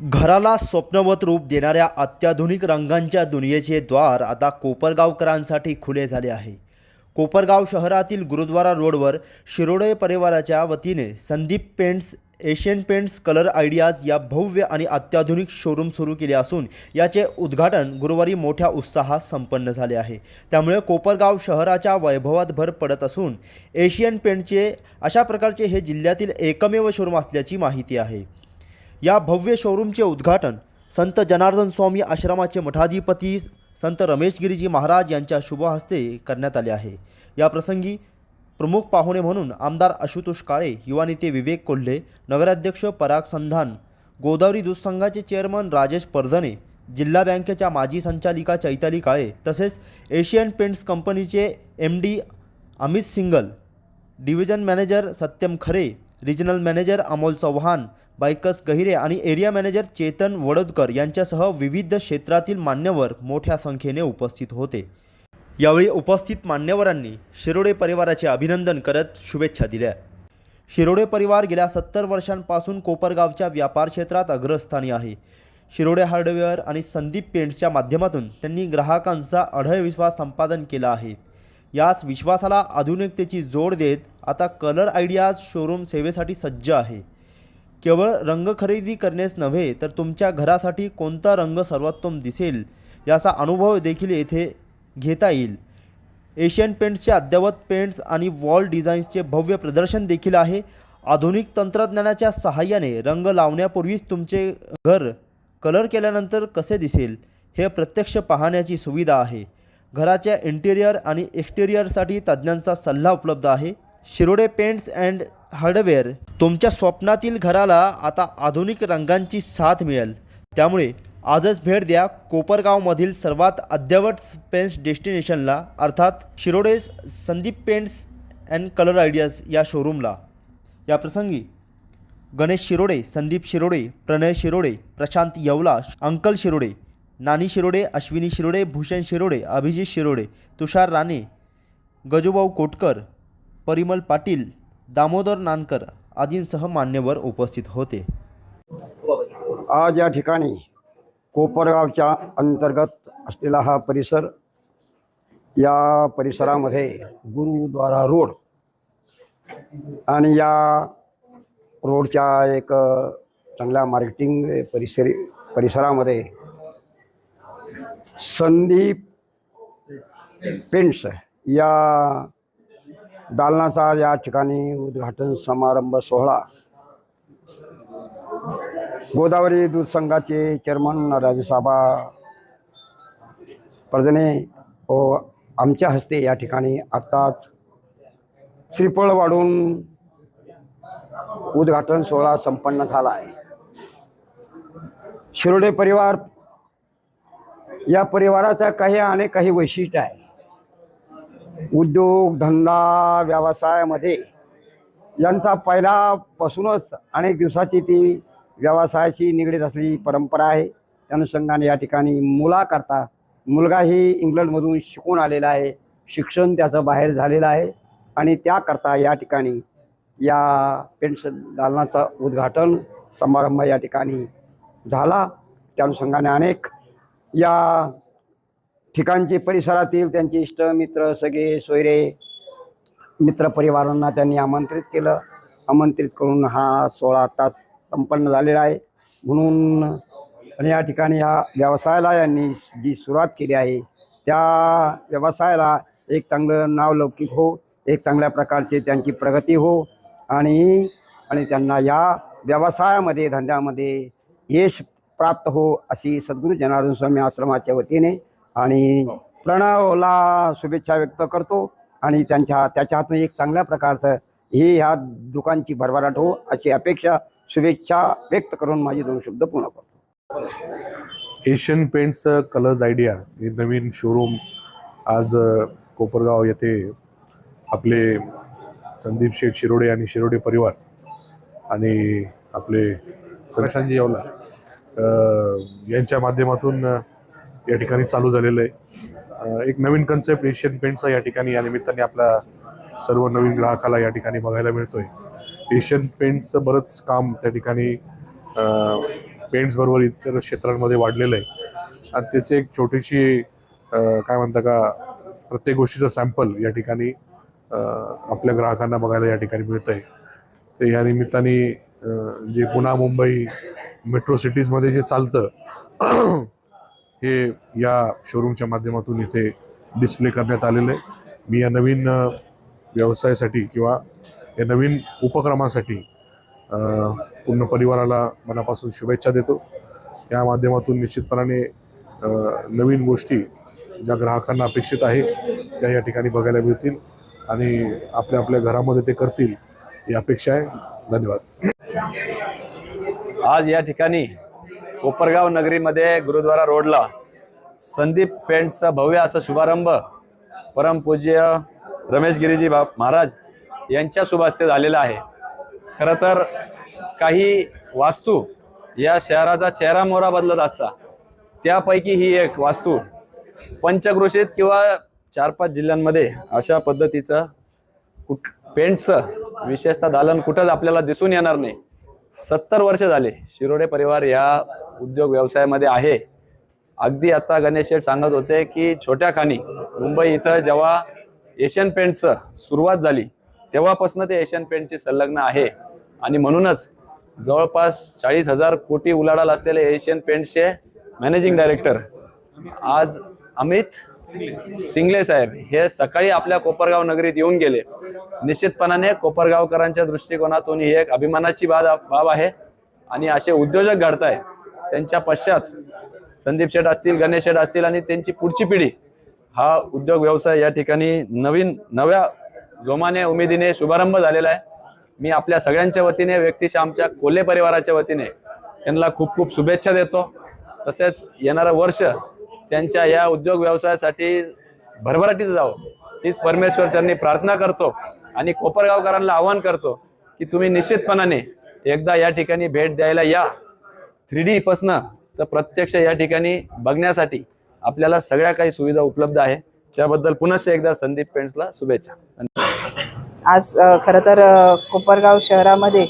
घराला स्वप्नवत रूप देणाऱ्या अत्याधुनिक रंगांच्या दुनियेचे द्वार आता कोपरगावकरांसाठी खुले झाले आहे. कोपरगाव शहरातील गुरुद्वारा रोडवर शिरोडे परिवाराच्या वतीने Sandeep paints Asian paints colour ideas या भव्य आणि अत्याधुनिक शोरूम सुरू केले असून याचे उद्घाटन गुरुवारी मोठ्या उत्साहात संपन्न झाले आहे. त्यामुळे कोपरगाव शहराच्या वैभवात भर पडत असून एशियन पेंटचे अशा प्रकारचे हे जिल्ह्यातील एकमेव शोरूम असल्याची माहिती आहे. या भव्य शोरूमचे उद्घाटन संत जनार्दन स्वामी आश्रमाचे मठाधिपती संत रमेश गिरीजी महाराज यांच्या शुभ हस्ते करण्यात आले आहे. या प्रसंगी प्रमुख पाहुणे म्हणून आमदार आशुतोष काळे युवा नेते विवेक कोल्हे नगराध्यक्ष पराग संधान गोदावरी दूध संघाचे चेअरमन राजेश परधने जिल्हा बँकेच्या माजी संचालिका चैताली काळे तसेच एशियन पेंट्स कंपनीचे M D Amit Singal division manager Satyam Khare regional manager Amol Chavan बायकस गहिरे आणि एरिया मॅनेजर चेतन वडोदकर यांच्यासह विविध क्षेत्रातील मान्यवर मोठ्या संख्येने उपस्थित होते. यावेळी उपस्थित मान्यवरांनी शिरोडे परिवाराचे अभिनंदन करत शुभेच्छा दिल्या. शिरोडे परिवार गेल्या सत्तर वर्षांपासून कोपरगावच्या व्यापार क्षेत्रात अग्रस्थानी आहे. शिरोडे हार्डवेअर आणि संदीप पेंट्सच्या माध्यमातून त्यांनी ग्राहकांचा अढळ विश्वास संपादन केला आहे. याच विश्वासाला आधुनिकतेची जोड देत आता कलर आयडियाज शोरूम सेवेसाठी सज्ज आहे. केवळ रंग खरेदी करण्यास नव्हे तर तुमच्या घरासाठी कोणता रंग सर्वोत्तम दिसेल याचा अनुभव देखील येथे घेता येईल. एशियन पेंट्सचे अद्ययावत पेंट्स आणि वॉल डिझाईन्सचे भव्य प्रदर्शन देखील आहे. आधुनिक तंत्रज्ञानाच्या सहाय्याने रंग लावण्यापूर्वीच तुमचे घर कलर केल्यानंतर कसे दिसेल हे प्रत्यक्ष पाहण्याची सुविधा आहे. घराच्या इंटेरियर आणि एक्सटेरियरसाठी तज्ज्ञांचा सल्ला उपलब्ध आहे. शिरोडे पेंट्स अँड हार्डवेअर तुमच्या स्वप्नातील घराला आता आधुनिक रंगांची साथ मिळेल. त्यामुळे आजच भेट द्या कोपरगावमधील सर्वात अद्ययावत पेंट्स डेस्टिनेशनला अर्थात शिरोडेस Sandeep paints and colour ideas या शोरूमला. या प्रसंगी गणेश शिरोडे संदीप शिरोडे प्रणय शिरोडे प्रशांत येवला अंकल शिरोडे नानी शिरोडे अश्विनी शिरोडे भूषण शिरोडे अभिजित शिरोडे तुषार राणे गजूभाऊ कोटकर परिमल पाटील दामोदर नानकर आदींसह मान्यवर उपस्थित होते. आज या ठिकाणी कोपरगावच्या अंतर्गत असलेला हा परिसर या परिसरामध्ये गुरुद्वारा रोड आणि या रोडच्या एक चांगल्या मार्केटिंग परिसरी परिसरामध्ये संदीप पेंट्स या दालनाचा या ठिकाणी उद्घाटन समारंभ सोहळा. गोदावरी दूध संघाचे चेअरमन राजसाबा परजणे व हो, आमच्या हस्ते या ठिकाणी आत्ताच श्रीफळ वाढून उद्घाटन सोहळा संपन्न झाला आहे. शिरोडे परिवार या परिवाराचा काही अनेक काही वैशिष्ट्य आहे. उद्योगधंदा व्यवसायामध्ये यांचा पहिल्यापासूनच अनेक दिवसाची ती व्यवसायाशी निगडीत असलेली परंपरा आहे. त्या अनुषंगाने या ठिकाणी मुलाकरता मुलगाही इंग्लंडमधून शिकून आलेला आहे. शिक्षण त्याचं बाहेर झालेलं आहे आणि त्याकरता या ठिकाणी या पेन्शन दालनाचं उद्घाटन समारंभ या ठिकाणी झाला. त्या अनुषंगाने अनेक या ठिकाणचे परिसरातील त्यांचे इष्ट मित्र सगळे सोयरे मित्रपरिवारांना त्यांनी आमंत्रित केलं. आमंत्रित करून हा सोळा तास संपन्न झालेला आहे. म्हणून आणि या ठिकाणी या व्यवसायाला यांनी जी सुरुवात केली आहे त्या व्यवसायाला एक चांगलं नावलौकिक हो एक चांगल्या प्रकारचे त्यांची प्रगती हो आणि आणि त्यांना या व्यवसायामध्ये धंद्यामध्ये यश प्राप्त हो अशी सद्गुरू जनार्दन स्वामी आश्रमाच्या वतीने आणि प्रणवला शुभेच्छा व्यक्त करतो आणि त्यांच्या त्याच्या हातून एक चांगल्या प्रकारचं ही ह्या दुकानची भरभराट हो अशी अपेक्षा शुभेच्छा व्यक्त करून माझे दोन शब्द पूर्ण करतो. एशियन पेंट्स कलर्स आयडिया हे नवीन शोरूम आज कोपरगाव येथे आपले संदीप शेठ शिरोडे आणि शिरोडे परिवार आणि आपले संशांजी येवला. यांच्या माध्यमातून या ठिकाणी चालू झालेलं आहे. एक नवीन कन्सेप्ट एशियन पेंटचा या ठिकाणी या निमित्ताने आपला सर्व नवीन ग्राहकाला या ठिकाणी बघायला मिळतोय. एशियन पेंट्सचं बरंच काम त्या ठिकाणी पेंट्सबरोबर इतर क्षेत्रांमध्ये वाढलेलं आहे. आणि त्याची एक छोटीशी काय म्हणता का प्रत्येक गोष्टीचं सॅम्पल या ठिकाणी आपल्या ग्राहकांना बघायला या ठिकाणी मिळतं आहे तर या निमित्ताने जे पुन्हा मुंबई मेट्रो सिटीजमध्ये जे चालतं हे या शोरूमच्या माध्यमातून इथे डिस्प्ले करण्यात आलेलं आहे. मी या नवीन व्यवसायासाठी किंवा या नवीन उपक्रमासाठी पूर्ण परिवाराला मनापासून शुभेच्छा देतो. या माध्यमातून निश्चितपणाने नवीन गोष्टी ज्या ग्राहकांना अपेक्षित आहे त्या या ठिकाणी बघायला मिळतील आणि आपल्या आपल्या घरामध्ये ते करतील ही अपेक्षा आहे. धन्यवाद. आज या ठिकाणी कोपरगाव नगरीमध्ये गुरुद्वारा रोडला संदीप पेंटचा भव्य असा शुभारंभ परमपूज्य रमेश गिरीजी बा महाराज यांच्या शुभ हस्ते झालेला आहे. खरं तर काही वास्तू या शहराचा चेहरा मोहरा बदलत असता त्यापैकी ही एक वास्तू पंचक्रोशीत किंवा चार पाच जिल्ह्यांमध्ये अशा पद्धतीचं कुठ पेंटचं विशेषतः दालन कुठंच आपल्याला दिसून येणार नाही. सत्तर वर्ष झाले शिरोडे परिवार या उद्योग व्यवसायामध्ये आहे. अगदी आता गणेश शेठ सांगत होते की छोट्या खाणी मुंबई इथं जेव्हा एशियन पेंटचं सुरुवात झाली तेव्हापासून ते एशियन पेंटची संलग्न आहे. आणि म्हणूनच जवळपास चाळीस हजार कोटी उलाढाल असलेले एशियन पेंटचे मॅनेजिंग डायरेक्टर आज अमित सिंगले साहेब हे सकाळी आपल्या कोपरगाव नगरीत येऊन गेले. निश्चितपणाने कोपरगावकरांच्या दृष्टिकोनातून ही एक अभिमानाची बाब बाब आहे आणि असे उद्योजक घडताय त्यांच्या पश्चात संदीप शेठ असतील गणेश शेठ असतील आणि त्यांची पुढची पिढी हा उद्योग व्यवसाय या ठिकाणी नवीन नव्या जोमाने उमेदीने शुभारंभ झालेला आहे. मी आपल्या सगळ्यांच्या वतीने व्यक्तिशः आमच्या कोल्हे परिवाराच्या वतीने त्यांना खूप खूप शुभेच्छा देतो. तसेच येणारं वर्ष त्यांच्या या उद्योग व्यवसायासाठी भरभराटीचं जावं. हीच परमेश्वर त्यांनी प्रार्थना करतो आणि कोपरगावकरांना आवाहन करतो की तुम्ही निश्चितपणाने एकदा या ठिकाणी भेट द्यायला या. थ्री डी पासनं तर प्रत्यक्ष या ठिकाणी बघण्यासाठी आपल्याला सगळ्या काही सुविधा उपलब्ध आहे. त्याबद्दल पुनश्च एकदा संदीप पेंट्सला शुभेच्छा. आज खरं तर कोपरगाव शहरामध्ये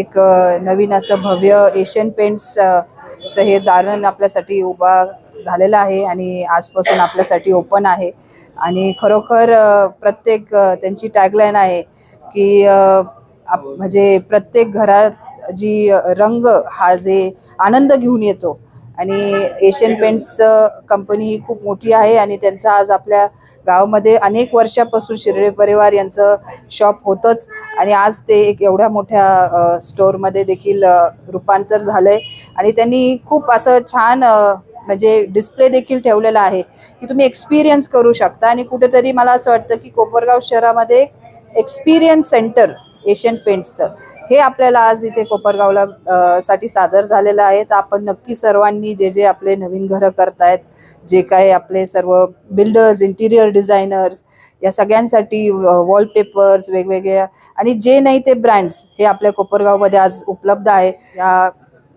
एक नवीन असं भव्य एशियन पेंट्स चं हे दालन आपल्यासाठी उभा झालेलं आहे आणि आजपासून आपल्यासाठी ओपन आहे. आणि खरोखर प्रत्येक त्यांची टॅगलाईन आहे की आप- म्हणजे प्रत्येक घरात जी रंग हा जे आनंद घेऊन येतो. आणि एशियन पेंट्सचं कंपनी ही खूप मोठी आहे आणि त्यांचा आज आपल्या गावामध्ये अनेक वर्षापासून शिर्डे परिवार यांचं शॉप होतंच. आणि आज ते एक एवढ्या मोठ्या स्टोअरमध्ये देखील रूपांतर रूपांतर झालंय. आणि त्यांनी खूप असं छान म्हणजे डिस्प्ले देखील ठेवलेला आहे की तुम्ही एक्सपिरियन्स करू शकता. आणि कुठेतरी मला असं वाटतं की कोपरगाव शहरामध्ये एक्सपिरियन्स सेंटर एशियन पेंट्सचं हे आपल्याला आज इथे कोपरगावला साठी सादर झालेलं आहे. तर आपण नक्की सर्वांनी जे जे आपले नवीन घरं करतायत जे काही आपले सर्व बिल्डर्स इंटिरियर डिझायनर्स या सगळ्यांसाठी वॉलपेपर्स वेगवेगळ्या आणि जे नाही ते ब्रँड्स हे आपल्या कोपरगावमध्ये आज उपलब्ध आहे. या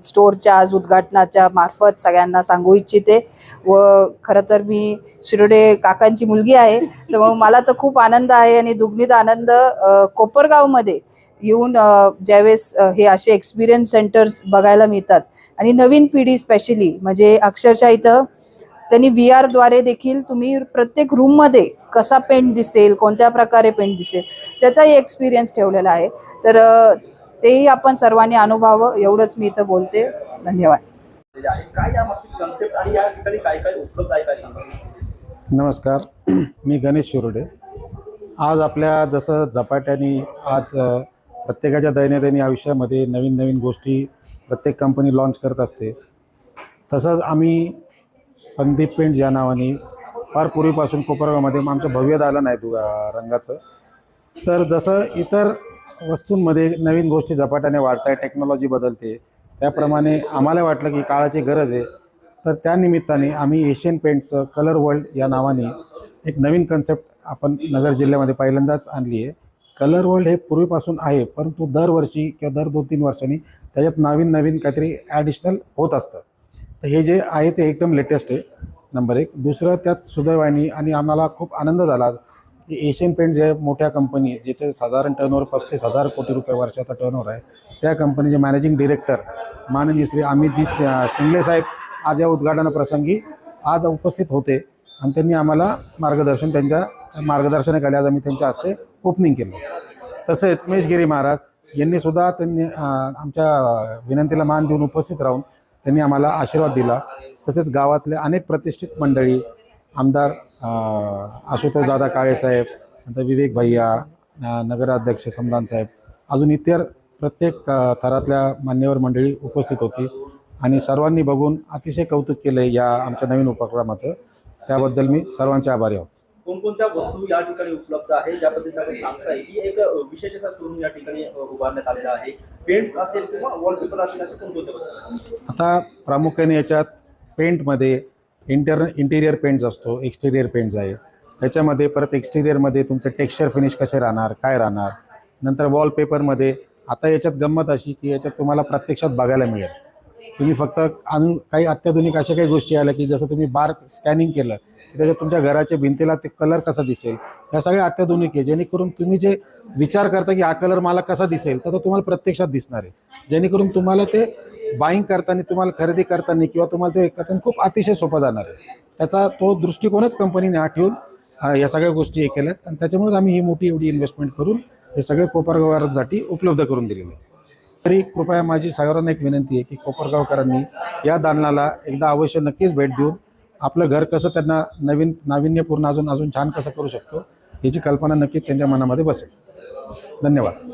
स्टोअरच्या आज उद्घाटनाच्या मार्फत सगळ्यांना सांगू इच्छिते. व खरं तर मी शिरोडे काकांची मुलगी आहे तर मला तर खूप आनंद आहे आणि दुग्नित आनंद कोपरगावमध्ये येऊन ज्यावेळेस हे असे एक्सपिरियन्स सेंटर्स बघायला मिळतात. आणि नवीन पिढी स्पेशली म्हणजे अक्षरशः इथं त्यांनी व्ही आरद्वारे देखील तुम्ही प्रत्येक रूममध्ये कसा पेंट दिसेल कोणत्या प्रकारे पेंट दिसेल त्याचाही एक्सपिरियन्स ठेवलेला आहे. तर तेही आपण सर्वांनी अनुभवावं एवढंच मी इथं बोलते. धन्यवाद. दिलेले आहे काय या मागची कन्सेप्ट आणि या ठिकाणी काय काय उपलब्ध आहे काय सांगा नमस्कार. मी गणेश शिरोडे. आज आपल्या जसं झपाट्याने आज प्रत्येकाच्या दैनंदिन आयुष्यामध्ये नवीन नवीन गोष्टी प्रत्येक कंपनी लॉन्च करत असते. तसंच आम्ही संदीप पेंट या नावाने फार पूर्वीपासून कोपरगावमध्ये आमचं भव्य दालन आहे दु रंगाचं. तर जसं इतर वस्तूंमध्ये नवीन गोष्टी झपाट्याने वाढत आहे टेक्नॉलॉजी बदलते त्याप्रमाणे आम्हाला वाटलं की काळाची गरज आहे. तर त्या निमित्ताने आम्ही एशियन पेंट्सचं कलर वर्ल्ड या नावाने एक नवीन कन्सेप्ट आपण नगर जिल्ह्यामध्ये पहिल्यांदाच आणली आहे. कलर वर्ल्ड हे पूर्वीपासून आहे परंतु दरवर्षी किंवा दर दोन तीन वर्षांनी त्याच्यात नवीन नवीन काहीतरी ॲडिशनल होत असतं. तर हे जे आहे ते एकदम लेटेस्ट आहे नंबर एक. दुसरं त्यात सुदैवानी आणि आम्हाला खूप आनंद झाला एशियन पेंट्स हे मोठ्या कंपनी जिथे साधारण टर्नओव्हर पस्तीस हजार कोटी रुपये वर्षाचा टर्नओव्हर आहे त्या कंपनीचे मॅनेजिंग डिरेक्टर माननीय श्री अमितजी शिंगले सिंगले साहेब आज या उद्घाटनाप्रसंगी आज उपस्थित होते आणि त्यांनी आम्हाला मार्गदर्शन त्यांच्या मार्गदर्शनाखाली आज आम्ही त्यांच्या हस्ते ओपनिंग केलं. तसेच मेशगिरी महाराज यांनी सुद्धा त्यांनी आमच्या विनंतीला मान देऊन उपस्थित राहून त्यांनी आम्हाला आशीर्वाद दिला. तसेच गावातले अनेक प्रतिष्ठित मंडळी आमदार आशुतोष दादा काळेसाहेब नंतर विवेक भैया नगराध्यक्ष समदान साहेब अजून इतर प्रत्येक थरातल्या मान्यवर मंडळी उपस्थित होती. आणि सर्वांनी बघून अतिशय कौतुक केलं या आमच्या नवीन उपक्रमाचं. त्याबद्दल मी सर्वांचे आभारी आहोत. कोणकोणत्या वस्तू या ठिकाणी उपलब्ध आहे? ज्या पद्धतीने आपण सांगताय की एक विशेष असा शोरूम या ठिकाणी उभारण्यात आलेला आहे. पेंट्स असेल किंवा वॉलपेपर असेल असे कोणकोणत्या वस्तू? आता प्रामुख्याने याच्यात पेंटमध्ये इंटर इंटिरियर पेंट्स असतो एक्सटेरियर पेंट्स आहे त्याच्यामध्ये परत एक्सटेरियरमध्ये तुमचं टेक्स्चर फिनिश कसे राहणार काय राहणार? नंतर वॉलपेपरमध्ये आता याच्यात गंमत अशी की याच्यात तुम्हाला प्रत्यक्षात बघायला मिळेल. तुम्ही फक्त अजून काही अत्याधुनिक अशा काही गोष्टी आल्या की जसं तुम्ही बार स्कॅनिंग केलं की त्याच्यात तुमच्या घराच्या भिंतीला ते कलर कसा दिसेल? या सगळ्या अत्याधुनिक आहे जेणेकरून तुम्ही जे विचार करता की हा कलर मला कसा दिसेल तर तो तुम्हाला प्रत्यक्षात दिसणार आहे. जेणेकरून तुम्हाला ते बाईंग करताना तुम्हाला खरेदी करताना किंवा तुम्हाला ते करताना खूप अतिशय सोपं जाणार आहे. त्याचा तो दृष्टिकोनच कंपनीने हा ठेवून या सगळ्या गोष्टी हे केल्यात. आणि त्याच्यामुळेच आम्ही ही मोठी एवढी इन्व्हेस्टमेंट करून हे सगळे कोपरगावसाठी उपलब्ध करून दिलेले आहे. तरी कृपया माझी सगळ्यांना एक विनंती आहे की कोपरगावकरांनी या दालनाला एकदा अवश्य नक्कीच भेट देऊन आपलं घर कसं त्यांना नवीन नाविन्यपूर्ण अजून अजून छान कसं करू शकतो याची कल्पना नक्कीच त्यांच्या मनामध्ये बसेल. धन्यवाद.